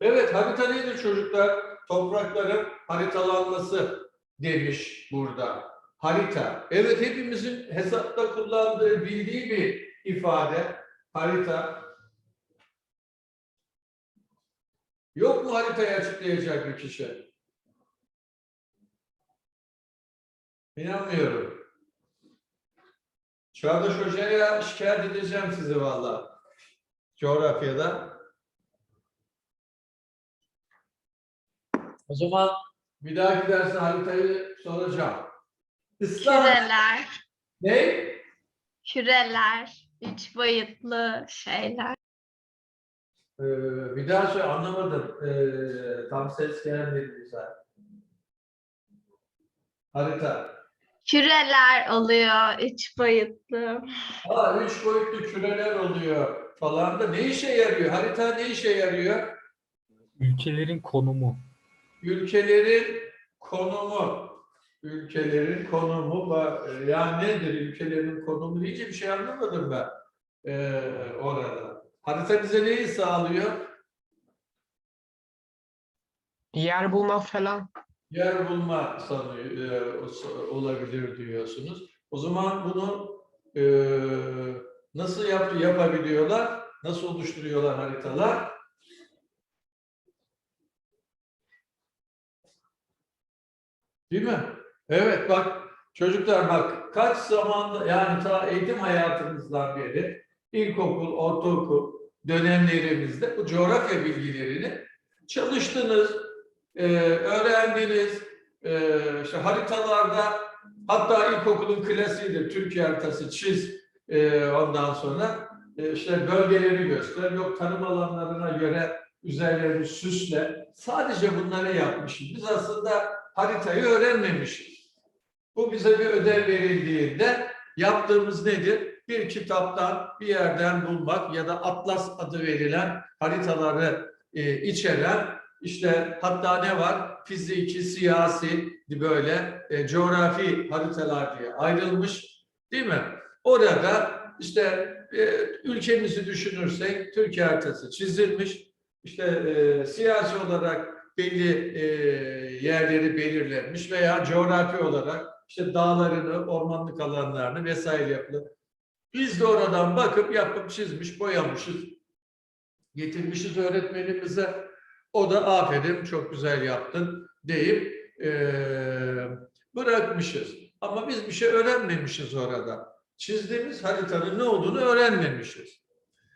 Evet, harita nedir çocuklar? Toprakların haritalanması demiş burada. Harita. Evet, hepimizin hesapta kullandığı, bildiği bir ifade. Harita. Yok mu haritayı açıklayacak bir kişi? İnanmıyorum. Çağdaş Hoca'ya şikayet edeceğim sizi valla. Coğrafyada. O zaman bir dahaki derste haritayı soracağım. İslam Küreler, ne? küreler, üç boyutlu şeyler. Ee, bir daha söyle anlamadım. Ee, tam ses gelmedi güzel. Harita. Küreler oluyor, üç boyutlu. Aa, üç boyutlu küreler oluyor falan da ne işe yarıyor? Harita ne işe yarıyor? Ülkelerin konumu. Ülkelerin konumu. Ülkelerin konumu e, ya nedir ülkelerin konumu deyince bir şey anlamadım ben ee, orada. Harita bize neyi sağlıyor? Yer bulma falan. yer bulma sanıyor, e, olabilir diyorsunuz. O zaman bunu e, nasıl yap, yapabiliyorlar? Nasıl oluşturuyorlar haritalar? Değil mi? Evet bak çocuklar bak kaç zamanda yani ta eğitim hayatımızdan beri ilkokul, ortaokul dönemlerimizde bu coğrafya bilgilerini çalıştınız, e, öğrendiniz, e, işte haritalarda hatta ilkokulun klasiğidir Türkiye haritası çiz e, ondan sonra e, işte bölgeleri göster yok tarım alanlarına göre üzerlerini süsle sadece bunları yapmışız. Biz aslında haritayı öğrenmemişiz. Bu bize bir ödev verildiğinde yaptığımız nedir? Bir kitaptan bir yerden bulmak ya da atlas adı verilen haritaları e, içeren işte hatta ne var? Fiziki, siyasi böyle e, coğrafi haritalar diye ayrılmış değil mi? Orada işte e, ülkemizi düşünürsek Türkiye haritası çizilmiş. İşte e, siyasi olarak belli e, yerleri belirlenmiş veya coğrafi olarak işte dağlarını, ormanlık alanlarını vesaire yapılır. Biz de oradan bakıp yapıp çizmiş, boyamışız. Getirmişiz öğretmenimize. O da aferin çok güzel yaptın deyip eee, bırakmışız. Ama biz bir şey öğrenmemişiz orada. Çizdiğimiz haritanın ne olduğunu öğrenmemişiz.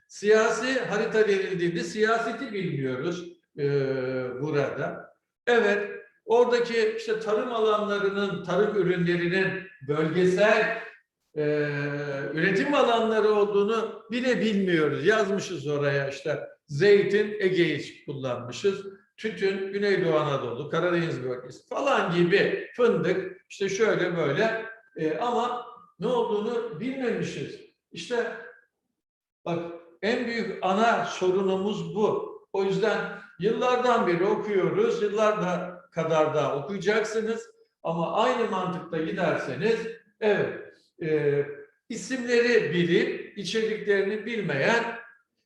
Siyasi harita verildiğinde siyaseti bilmiyoruz eee, burada. Evet, oradaki işte tarım alanlarının, tarım ürünlerinin bölgesel eee, üretim alanları olduğunu bile bilmiyoruz. Yazmışız oraya işte zeytin Ege'yi kullanmışız. Tütün Güneydoğu Anadolu, Karadeniz bölgesi falan gibi fındık işte şöyle böyle E, ama ne olduğunu bilmemişiz. İşte bak en büyük ana sorunumuz bu. O yüzden yıllardan beri okuyoruz, yıllarda kadar da okuyacaksınız ama aynı mantıkta giderseniz evet e, isimleri bilip içeriklerini bilmeyen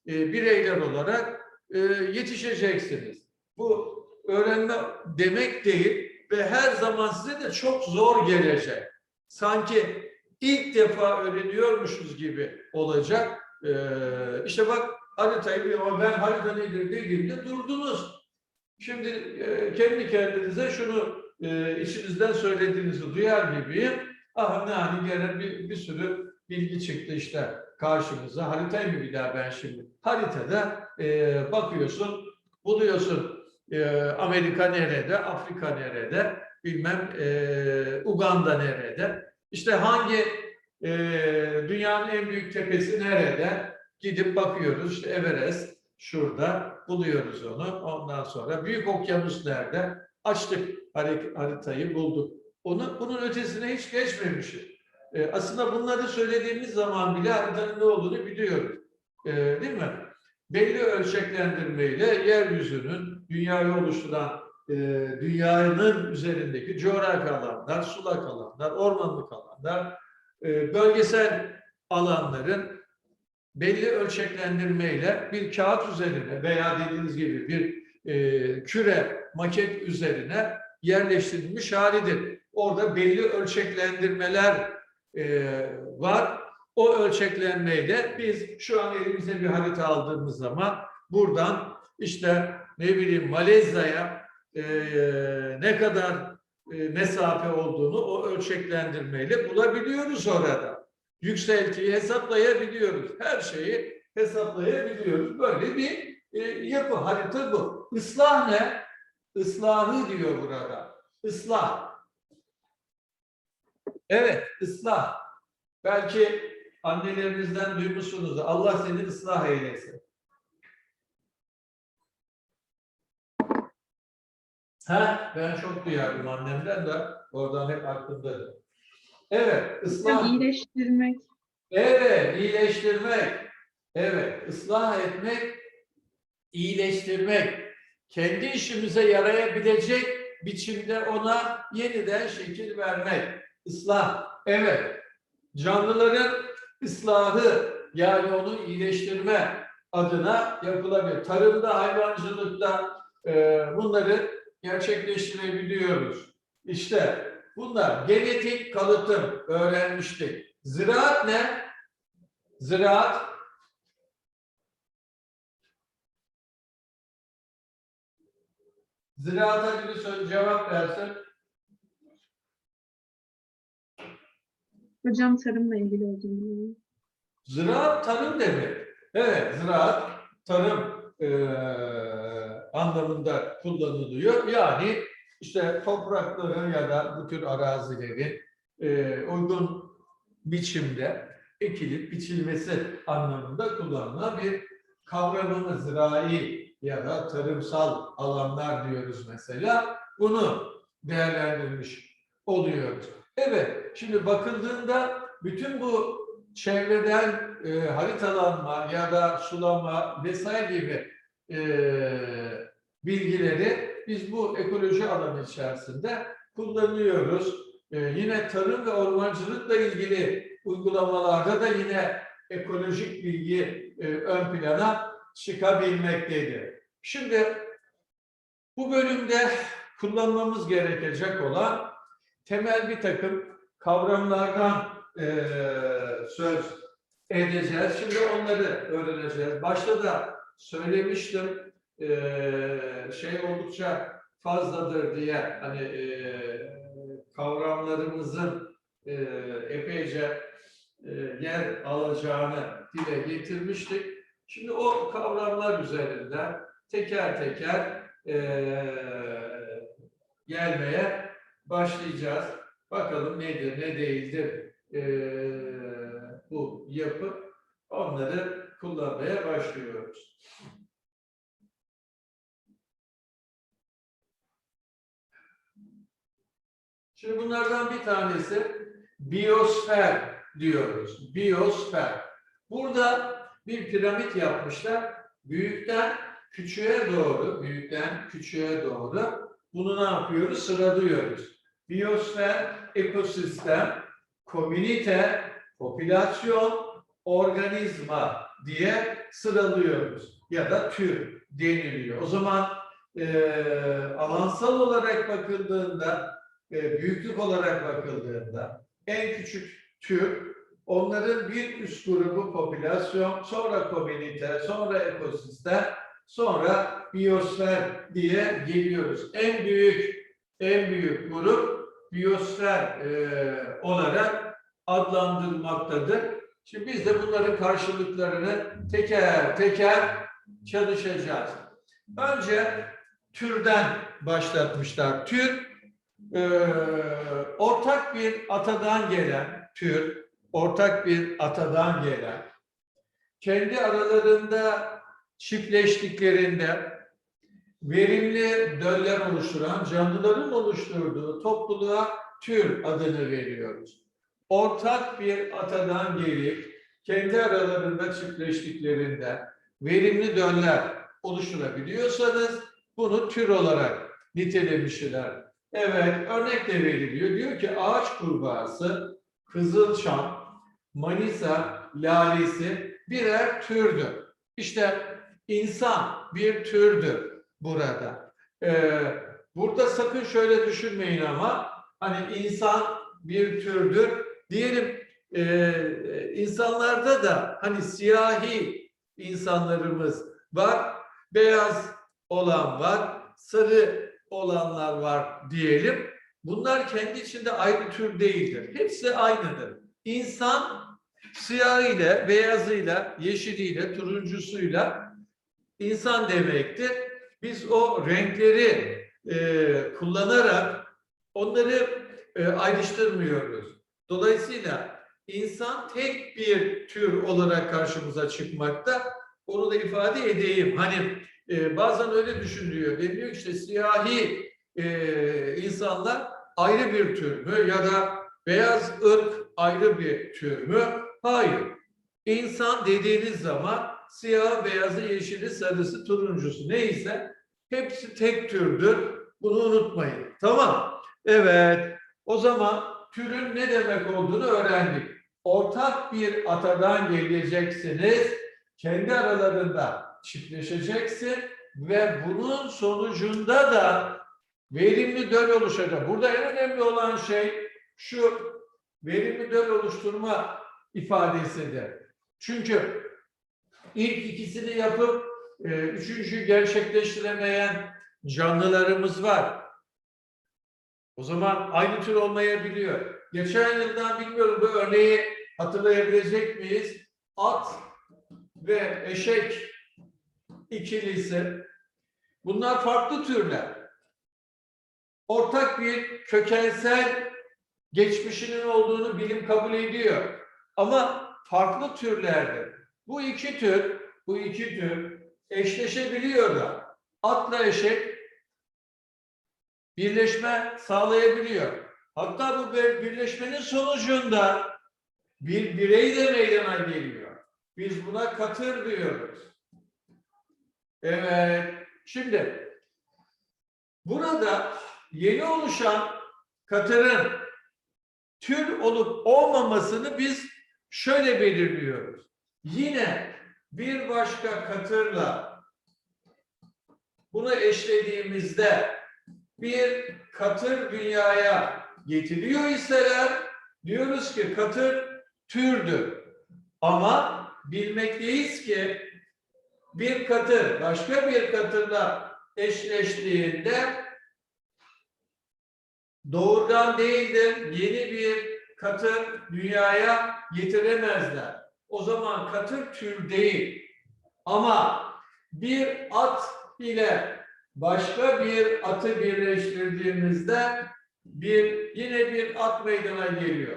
e, bireyler olarak e, yetişeceksiniz. Bu öğrenme demek değil ve her zaman size de çok zor gelecek. Sanki ilk defa öğreniyormuşuz gibi olacak. E, işte bak haritayı ama ben harita nedir dediğimde durdunuz. Şimdi e, kendi kendinize şunu e, içinizden söylediğinizi duyar gibiyim. Ah ne hani gene bir, bir sürü bilgi çıktı işte karşımıza. Haritayı mı bir daha ben şimdi? Haritada e, bakıyorsun, buluyorsun e, Amerika nerede, Afrika nerede, bilmem e, Uganda nerede. İşte hangi e, dünyanın en büyük tepesi nerede? Gidip bakıyoruz işte Everest şurada buluyoruz onu. Ondan sonra Büyük Okyanus nerede? Açtık haritayı bulduk. Onu, bunun ötesine hiç geçmemişiz. E, aslında bunları söylediğimiz zaman bile haritanın ne olduğunu biliyoruz. E, değil mi? Belli ölçeklendirmeyle yeryüzünün dünyayı oluşturan e, dünyanın üzerindeki coğrafi alanlar, sulak alanlar, ormanlık alanlar, e, bölgesel alanların belli ölçeklendirmeyle bir kağıt üzerine veya dediğiniz gibi bir e, küre maket üzerine yerleştirilmiş halidir. Orada belli ölçeklendirmeler e, var. O ölçeklenmeyle biz şu an elimize bir harita aldığımız zaman buradan işte ne bileyim Malezya'ya e, ne kadar e, mesafe olduğunu o ölçeklendirmeyle bulabiliyoruz orada. Yükseltiyi hesaplayabiliyoruz. Her şeyi hesaplayabiliyoruz. Böyle bir e, yapı, harita bu. Islah ne? Islahı diyor burada. Islah. Evet, ıslah. Belki annelerinizden duymuşsunuz. Allah seni ıslah eylesin. Ha, ben çok duyardım annemden de oradan hep aklımdadır. Evet, ıslah. iyileştirmek. Evet, iyileştirmek. Evet, ıslah etmek, iyileştirmek. Kendi işimize yarayabilecek biçimde ona yeniden şekil vermek. Islah. Evet. Canlıların ıslahı yani onu iyileştirme adına yapılabilir. Tarımda, hayvancılıkta e, bunları gerçekleştirebiliyoruz. İşte bunlar genetik kalıtım öğrenmiştik. Ziraat ne? Ziraat Ziraata biri söyle cevap versin. Hocam tarımla ilgili olduğunu biliyorum. Ziraat tarım demek. Evet, ziraat tarım eee, anlamında kullanılıyor. Yani işte toprakların ya da bu tür arazilerin eee, uygun biçimde ekilip biçilmesi anlamında kullanılan bir kavramını zirai ya da tarımsal alanlar diyoruz mesela. Bunu değerlendirmiş oluyoruz. Evet, şimdi bakıldığında bütün bu çevreden e, haritalanma ya da sulama vesaire gibi e, bilgileri biz bu ekoloji alanı içerisinde kullanıyoruz. E, yine tarım ve ormancılıkla ilgili uygulamalarda da yine ekolojik bilgi e, ön plana çıkabilmektedir. Şimdi bu bölümde kullanmamız gerekecek olan temel bir takım kavramlardan eee, söz edeceğiz. Şimdi onları öğreneceğiz. Başta da söylemiştim eee, şey oldukça fazladır diye hani eee, kavramlarımızın eee, epeyce eee, yer alacağını dile getirmiştik. Şimdi o kavramlar üzerinden teker teker eee, gelmeye başlayacağız. Bakalım nedir, ne değildir eee, bu yapı. Onları kullanmaya başlıyoruz. Şimdi bunlardan bir tanesi biyosfer diyoruz. Biyosfer. Burada bir piramit yapmışlar. Büyükten küçüğe doğru, büyükten küçüğe doğru bunu ne yapıyoruz? Sıralıyoruz. Biyosfer, ekosistem, komünite, popülasyon, organizma diye sıralıyoruz. Ya da tür deniliyor. O zaman eee, alansal olarak bakıldığında, e, büyüklük olarak bakıldığında en küçük tür, onların bir üst grubu popülasyon, sonra komünite, sonra ekosistem, sonra biyosfer diye geliyoruz. En büyük en büyük grup biyosfer e, olarak adlandırılmaktadır. Şimdi biz de bunların karşılıklarını teker teker çalışacağız. Önce türden başlatmışlar. Tür e, ortak bir atadan gelen tür, ortak bir atadan gelen, kendi aralarında çiftleştiklerinde verimli döller oluşturan canlıların oluşturduğu topluluğa tür adını veriyoruz. Ortak bir atadan gelip kendi aralarında çiftleştiklerinde verimli döller oluşturabiliyorsanız bunu tür olarak nitelemişler. Evet, örnek de veriliyor. Diyor ki ağaç kurbağası, kızılçam, manisa, lalesi birer türdür. İşte insan bir türdür burada. Ee, burada sakın şöyle düşünmeyin ama hani insan bir türdür. Diyelim e, insanlarda da hani siyahi insanlarımız var, beyaz olan var, sarı olanlar var diyelim. Bunlar kendi içinde ayrı tür değildir. Hepsi aynıdır. İnsan siyahıyla, beyazıyla, yeşiliyle, turuncusuyla insan demektir. Biz o renkleri e, kullanarak onları e, ayrıştırmıyoruz. Dolayısıyla insan tek bir tür olarak karşımıza çıkmakta. Onu da ifade edeyim. Hani e, bazen öyle düşünülüyor. Deniyor ki işte siyahi e, insanlar ayrı bir tür mü ya da beyaz ırk ayrı bir tür mü? Hayır. İnsan dediğiniz zaman siyah, beyazı, yeşili, sarısı, turuncusu neyse hepsi tek türdür. Bunu unutmayın. Tamam. Evet. O zaman türün ne demek olduğunu öğrendik. Ortak bir atadan geleceksiniz. Kendi aralarında çiftleşeceksin ve bunun sonucunda da verimli döl oluşacak. Burada en önemli olan şey şu verimli döl oluşturma ifadesidir. Çünkü ilk ikisini yapıp e, üçüncüyü gerçekleştiremeyen canlılarımız var. O zaman aynı tür olmayabiliyor. Geçen yıldan bilmiyorum bu örneği hatırlayabilecek miyiz? At ve eşek ikilisi. Bunlar farklı türler. Ortak bir kökensel geçmişinin olduğunu bilim kabul ediyor. Ama farklı türlerdir. Bu iki tür, bu iki tür eşleşebiliyor da. Atla eşek birleşme sağlayabiliyor. Hatta bu bir- birleşmenin sonucunda bir birey de meydana geliyor. Biz buna katır diyoruz. Evet. Şimdi burada yeni oluşan katırın tür olup olmamasını biz şöyle belirliyoruz. Yine bir başka katırla bunu eşlediğimizde bir katır dünyaya getiriyor iseler diyoruz ki katır türdür. Ama bilmekteyiz ki bir katır başka bir katırla eşleştiğinde doğrudan değildir. Yeni bir katır dünyaya getiremezler. O zaman katır tür değil. Ama bir at ile başka bir atı birleştirdiğimizde bir yine bir at meydana geliyor.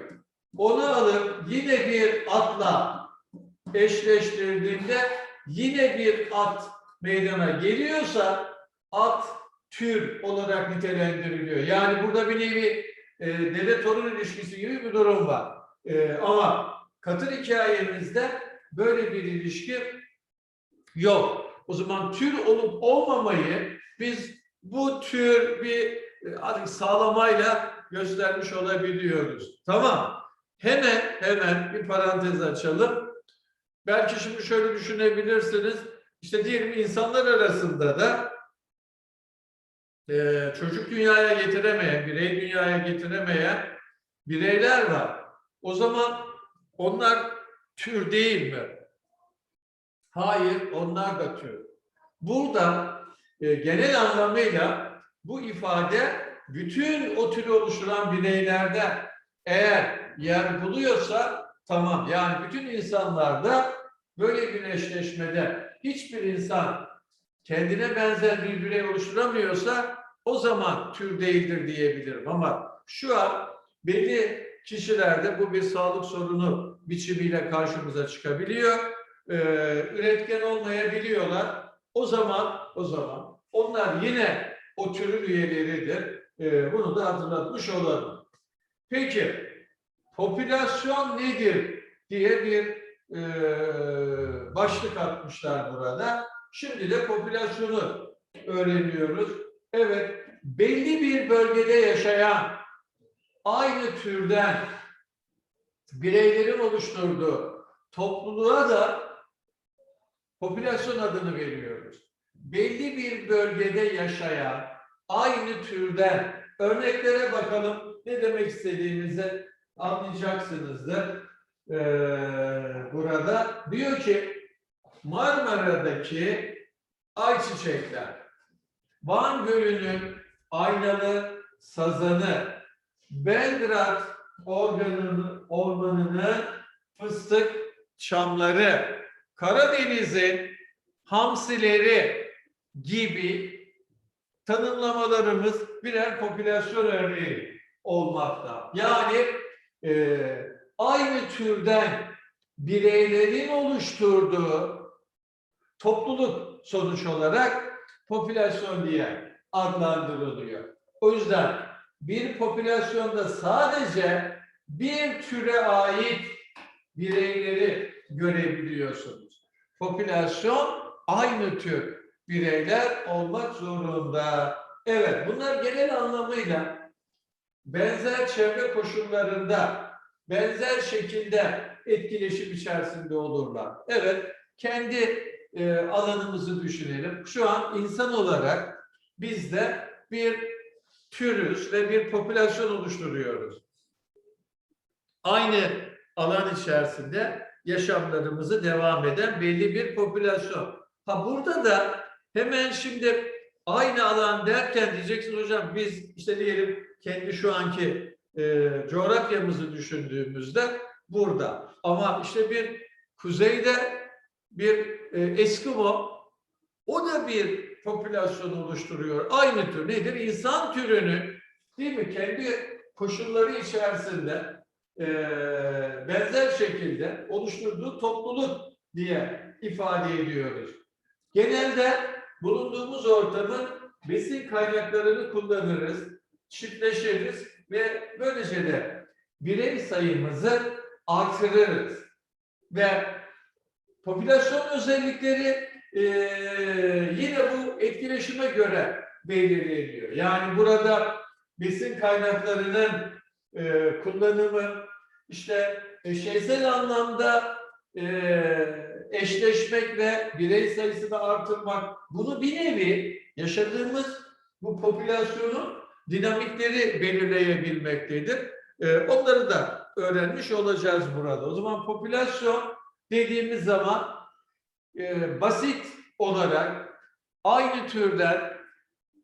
Onu alıp yine bir atla eşleştirdiğinde yine bir at meydana geliyorsa at tür olarak nitelendiriliyor. Yani burada bir nevi e, dede torun ilişkisi gibi bir durum var. E, ama katır hikayemizde böyle bir ilişki yok. O zaman tür olup olmamayı biz bu tür bir e, artık sağlamayla göstermiş olabiliyoruz. Tamam. Hemen hemen bir parantez açalım. Belki şimdi şöyle düşünebilirsiniz. İşte diyelim insanlar arasında da e, çocuk dünyaya getiremeyen, birey dünyaya getiremeyen bireyler var. O zaman onlar tür değil mi? Hayır, onlar da tür. Burada e, genel anlamıyla bu ifade bütün o türü oluşturan bireylerde eğer yer buluyorsa tamam. Yani bütün insanlarda böyle bir eşleşmede hiçbir insan kendine benzer bir birey oluşturamıyorsa o zaman tür değildir diyebilirim. Ama şu an belli kişilerde bu bir sağlık sorunu biçimiyle karşımıza çıkabiliyor. Ee, üretken olmayabiliyorlar. O zaman o zaman onlar yine o türün üyeleridir. Ee, bunu da hatırlatmış olalım. Peki popülasyon nedir diye bir e, başlık atmışlar burada. Şimdi de popülasyonu öğreniyoruz. Evet, belli bir bölgede yaşayan aynı türden bireylerin oluşturduğu topluluğa da popülasyon adını veriyoruz. belli bir bölgede yaşayan aynı türden örneklere bakalım ne demek istediğimizi anlayacaksınızdır. Ee, burada diyor ki Marmara'daki ayçiçekler, Van Gölü'nün aynalı sazanı, Belgrad organının, ormanının fıstık çamları, Karadeniz'in hamsileri gibi tanımlamalarımız birer popülasyon örneği olmakta. Yani e, aynı türden bireylerin oluşturduğu topluluk sonuç olarak popülasyon diye adlandırılıyor. O yüzden bir popülasyonda sadece bir türe ait bireyleri görebiliyorsunuz. Popülasyon aynı tür bireyler olmak zorunda. Evet, bunlar genel anlamıyla benzer çevre koşullarında, benzer şekilde etkileşim içerisinde olurlar. Evet, kendi e, alanımızı düşünelim. Şu an insan olarak biz de bir türüz ve bir popülasyon oluşturuyoruz. Aynı alan içerisinde yaşamlarımızı devam eden belli bir popülasyon. Ha burada da hemen şimdi aynı alan derken diyeceksiniz hocam biz işte diyelim kendi şu anki e, coğrafyamızı düşündüğümüzde burada. Ama işte bir kuzeyde bir e, Eskimo o da bir popülasyon oluşturuyor. Aynı tür nedir? İnsan türünü değil mi? Kendi koşulları içerisinde e, benzer şekilde oluşturduğu topluluk diye ifade ediyoruz. Genelde bulunduğumuz ortamın besin kaynaklarını kullanırız, çiftleşiriz ve böylece de birey sayımızı artırırız. Ve popülasyon özellikleri e, yine bu etkileşime göre belirleniyor. Yani burada besin kaynaklarının e, kullanımı, işte eşeysel anlamda e, eşleşmek ve birey sayısını artırmak, bunu bir nevi yaşadığımız bu popülasyonun dinamikleri belirleyebilmektedir. E, onları da öğrenmiş olacağız burada. O zaman popülasyon dediğimiz zaman e, basit olarak aynı türden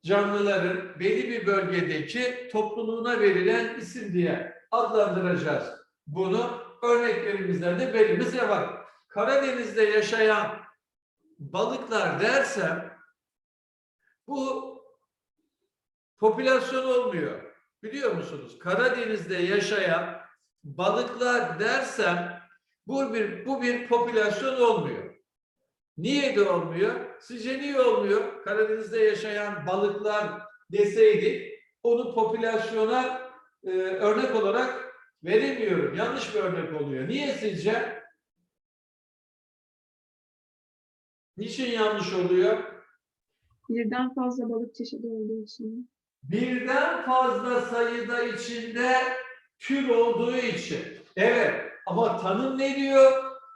canlıların belli bir bölgedeki topluluğuna verilen isim diye adlandıracağız. Bunu örneklerimizden de belimiz var. Karadeniz'de yaşayan balıklar dersem bu popülasyon olmuyor. Biliyor musunuz? Karadeniz'de yaşayan balıklar dersem bu bir bu bir popülasyon olmuyor. Niye de olmuyor? Sizce niye olmuyor? Karadeniz'de yaşayan balıklar deseydik onu popülasyona e, örnek olarak veremiyorum. Yanlış bir örnek oluyor. Niye sizce? Niçin yanlış oluyor? Birden fazla balık çeşidi olduğu için. Birden fazla sayıda içinde tür olduğu için. Evet ama tanım ne diyor?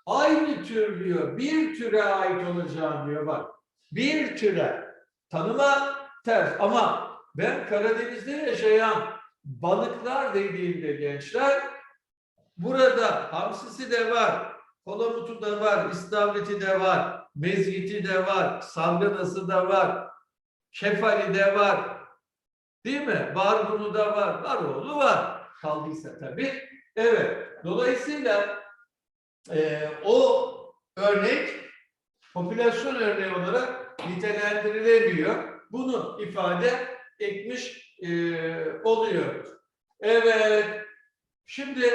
Aynı tür diyor. Bir türe ait olacağım diyor bak. Bir türe. Tanıma ters ama ben Karadeniz'de yaşayan balıklar dediğimde gençler burada hamsisi de var, palamutu da var, istavriti de var, mezgiti de var, salganası da var, kefali de var, Değil mi? Barbunu da var. Baroğlu var. Kaldıysa tabii. Evet. Dolayısıyla e, o örnek popülasyon örneği olarak nitelendirilemiyor. Bunu ifade etmiş e, oluyoruz. Evet. Şimdi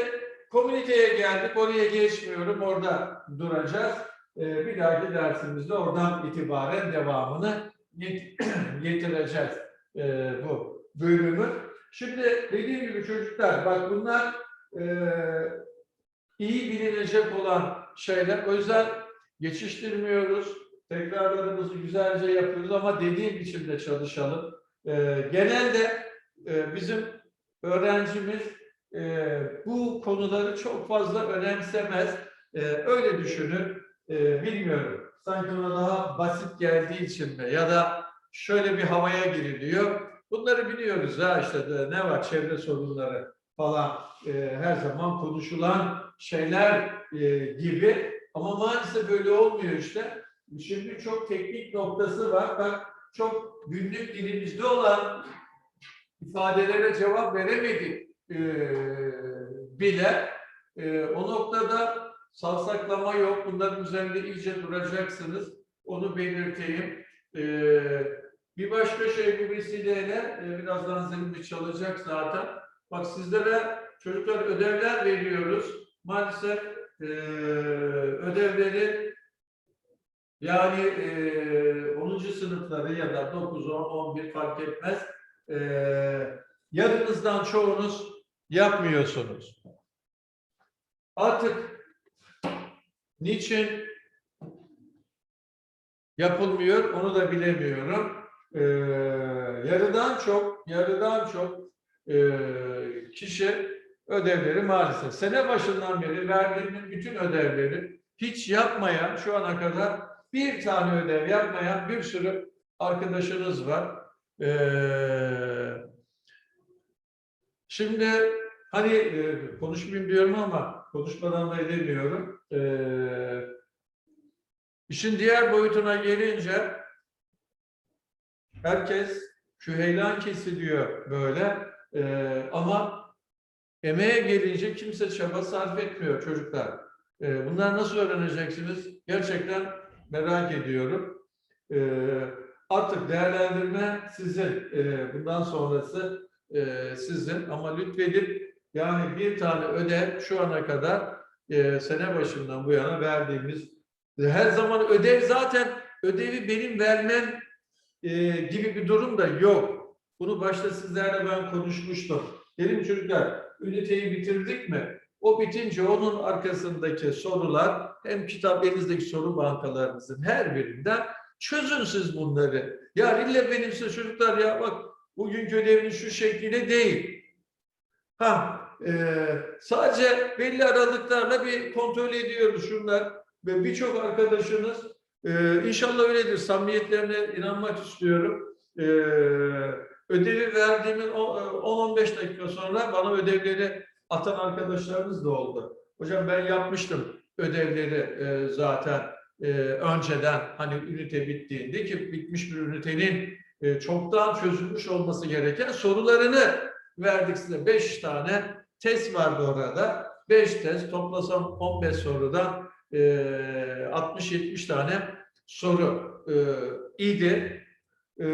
komüniteye geldik. Oraya geçmiyorum. Orada duracağız. E, bir dahaki dersimizde oradan itibaren devamını get- getireceğiz e, bu bölümü. Şimdi dediğim gibi çocuklar bak bunlar e, iyi bilinecek olan şeyler. O yüzden geçiştirmiyoruz. Tekrarlarımızı güzelce yapıyoruz ama dediğim biçimde çalışalım. E, genelde e, bizim öğrencimiz e, bu konuları çok fazla önemsemez. E, öyle düşünür. E, bilmiyorum. sanki ona daha basit geldiği için mi ya da şöyle bir havaya giriliyor. Bunları biliyoruz ha işte ne var çevre sorunları falan e, her zaman konuşulan şeyler e, gibi ama maalesef böyle olmuyor işte. Şimdi çok teknik noktası var. Bak çok günlük dilimizde olan ifadelere cevap veremedik e, bile. E, o noktada savsaklama yok. Bunların üzerinde iyice duracaksınız. Onu belirteyim. E, bir başka şey bu vesileyle e, birazdan zilini çalacak zaten. Bak sizlere çocuklar ödevler veriyoruz. Maalesef e, ödevleri yani e, 10. sınıfları ya da 9, 10, 11 fark etmez. E, yarınızdan çoğunuz yapmıyorsunuz. Artık niçin yapılmıyor onu da bilemiyorum. E, yarıdan çok, yarıdan çok e, kişi ödevleri maalesef sene başından beri verdiğimin bütün ödevleri hiç yapmayan şu ana kadar bir tane ödev yapmayan bir sürü arkadaşınız var. Ee, şimdi hani e, konuşmayayım diyorum ama konuşmadan da edemiyorum. Ee, işin diğer boyutuna gelince herkes küheylan kesiliyor böyle Ee, ama emeğe gelince kimse çaba sarf etmiyor çocuklar. Ee, bunlar nasıl öğreneceksiniz? Gerçekten merak ediyorum. Ee, artık değerlendirme sizin. Ee, bundan sonrası e, sizin. Ama lütfedip yani bir tane ödev şu ana kadar e, sene başından bu yana verdiğimiz e, her zaman ödev zaten ödevi benim vermem e, gibi bir durum da yok. Bunu başta sizlerle ben konuşmuştum. Dedim çocuklar üniteyi bitirdik mi? O bitince onun arkasındaki sorular hem kitap elinizdeki soru bankalarınızın her birinden çözün siz bunları. Ya illa benim size çocuklar ya bak bugünkü ödeviniz şu şekliyle değil. Ha, e, sadece belli aralıklarla bir kontrol ediyoruz şunlar ve birçok arkadaşınız e, inşallah öyledir samimiyetlerine inanmak istiyorum. E, ödevi verdiğimin o- 10-15 dakika sonra bana ödevleri atan arkadaşlarımız da oldu. Hocam ben yapmıştım ödevleri e, zaten e, önceden hani ünite bittiğinde ki bitmiş bir ünitenin e, çoktan çözülmüş olması gereken sorularını verdik size. Beş tane test vardı orada. Beş test toplasam 15 sorudan e, 60-70 tane soru e, idi. E,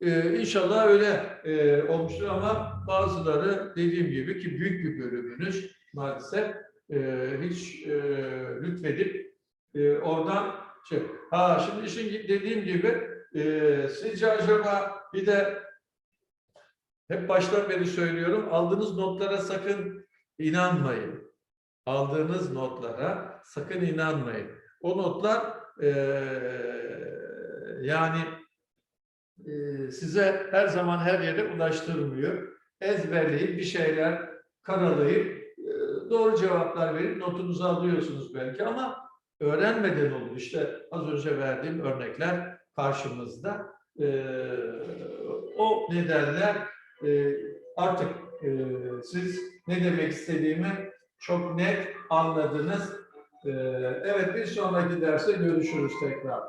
e, inşallah öyle e, olmuştur ama bazıları dediğim gibi ki büyük bir bölümünüz maalesef e, hiç e, lütfedip e, oradan şey. Ha şimdi işin dediğim gibi e, sizce acaba bir de hep baştan beri söylüyorum aldığınız notlara sakın inanmayın. Aldığınız notlara sakın inanmayın. O notlar e, yani e, size her zaman her yere ulaştırmıyor. Ezberleyip bir şeyler karalayıp e, doğru cevaplar verip notunuzu alıyorsunuz belki ama öğrenmeden olur. İşte az önce verdiğim örnekler karşımızda. E, o nedenle e, artık e, siz ne demek istediğimi çok net anladınız. E, evet bir sonraki derste görüşürüz tekrar.